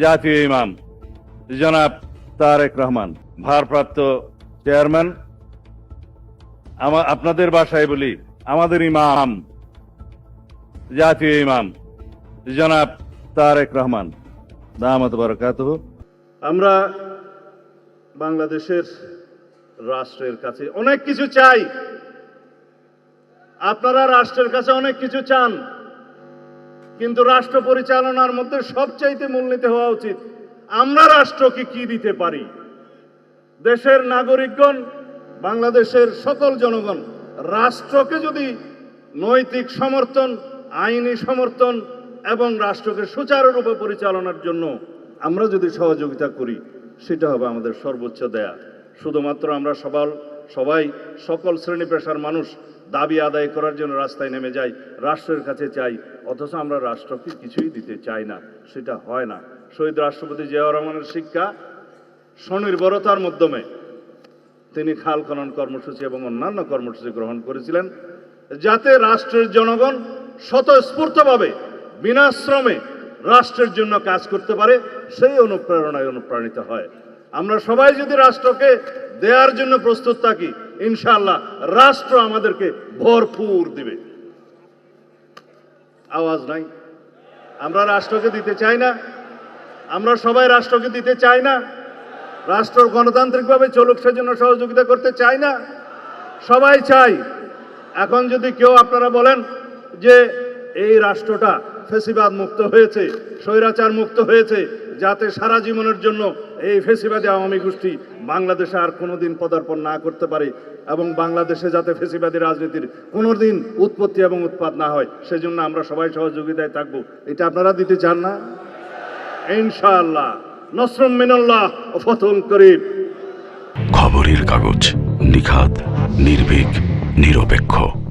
জাতীয় ইমাম। জনাব তারেক রহমান, ভারপ্রাপ্ত চেয়ারম্যান। আপনাদের বাসায় বলি, আমাদের ইমাম, জাতীয় ইমাম, জনাব তারেক রহমান। দামত বরকাত আমরা বাংলাদেশের রাষ্ট্রের কাছে অনেক কিছু চাই। আপনারা রাষ্ট্রের কাছে অনেক কিছু চান। কিন্তু রাষ্ট্র পরিচালনার মধ্যে সবচাইতে মূলনীতি হওয়া উচিত। আমরা রাষ্ট্রকে কি দিতে পারি? দেশের নাগরিকগণ, বাংলাদেশের সকল জনগণ, রাষ্ট্রকে যদি নৈতিক সমর্থন, আইনি সমর্থন এবং রাষ্ট্রকে সুচারুরূপে পরিচালনার জন্য আমরা যদি সহযোগিতা করি, সেটা হবে আমাদের সর্বোচ্চ দেয়া। শুধুমাত্র আমরা সবাল, সবাই সকল শ্রেণি পেশার মানুষ দাবি আদায় করার জন্য রাস্তায় নেমে যাই, রাষ্ট্রের কাছে চাই, অথচ আমরা রাষ্ট্রকে কিছুই দিতে চাই না, সেটা হয় না। শহীদ রাষ্ট্রপতি জিয়াউর রহমানের শিক্ষা স্বনির্ভরতার মাধ্যমে তিনি খাল খনন কর্মসূচি এবং অন্যান্য কর্মসূচি গ্রহণ করেছিলেন, যাতে রাষ্ট্রের জনগণ স্বতঃস্ফূর্তভাবে বিনা শ্রমে রাষ্ট্রের জন্য কাজ করতে পারে, সেই অনুপ্রেরণায় অনুপ্রাণিত হয়। আমরা সবাই যদি রাষ্ট্রকে দেওয়ার জন্য প্রস্তুত থাকি ইনশাআল্লাহ রাষ্ট্র আমাদেরকে ভরপুর দিবে। আওয়াজ নাই? আমরা রাষ্ট্রকে দিতে চাই না? আমরা সবাই রাষ্ট্রকে দিতে চাই না? রাষ্ট্র গণতান্ত্রিকভাবে চলুক, সেজন্য সহযোগিতা করতে চাই না? সবাই চাই। এখন যদি কেউ আপনারা বলেন যে এই রাষ্ট্রটা ফেসিবাদ মুক্ত হয়েছে, স্বৈরাচার মুক্ত হয়েছে যাতে সারা জীবনের জন্য এই ফেসিবাদী আওয়ামী গোষ্ঠী বাংলাদেশে আর কোনোদিন পদার্পণ না করতে পারে এবং বাংলাদেশে যাতে ফেসিবাদী রাজনীতির কোনোদিন উৎপত্তি এবং উৎপাদ না হয়, সেজন্য আমরা সবাই সহযোগিতায় থাকব। এটা আপনারা দিতে চান না? ইনশাআল্লাহ। নসরুম মিনাল্লাহ ফতুল করিম। খবরের কাগজ নিখাত নির্ভীক, নিরপেক্ষ।